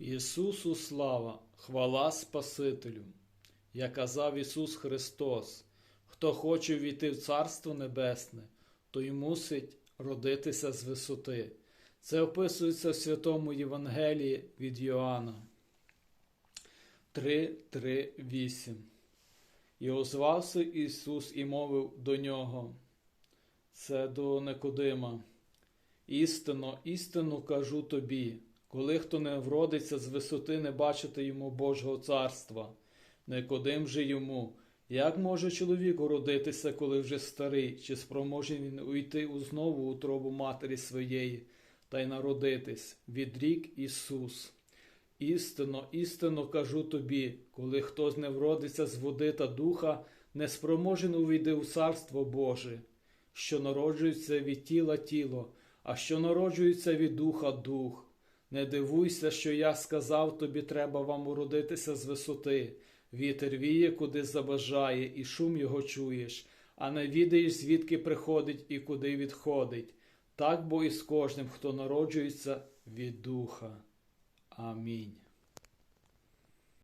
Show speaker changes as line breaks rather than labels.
Ісусу слава, хвала Спасителю. Як казав Ісус Христос, хто хоче війти в Царство Небесне, той мусить родитися з висоти. Це описується в Святому Євангелії від Йоанна 3, 3, 8. І озвався Ісус і мовив до нього. Це до Никодима. Істинно, істинно кажу тобі, коли хто не вродиться з висоти, не бачити йому Божого царства. Никодим же йому, як може чоловік уродитися, коли вже старий, чи спроможен він уйти знову утробу матері своєї та й народитись? Відрік Ісус. Істинно, істинно кажу тобі, коли хтось не вродиться з води та духа, не спроможен увійти у царство Боже, що народжується від тіла тіло, а що народжується від духа дух. Не дивуйся, що я сказав тобі, треба вам уродитися з висоти. Вітер віє, куди забажає, і шум його чуєш, а не відаєш, звідки приходить і куди відходить. Так бо і з кожним, хто народжується від духа. Амінь.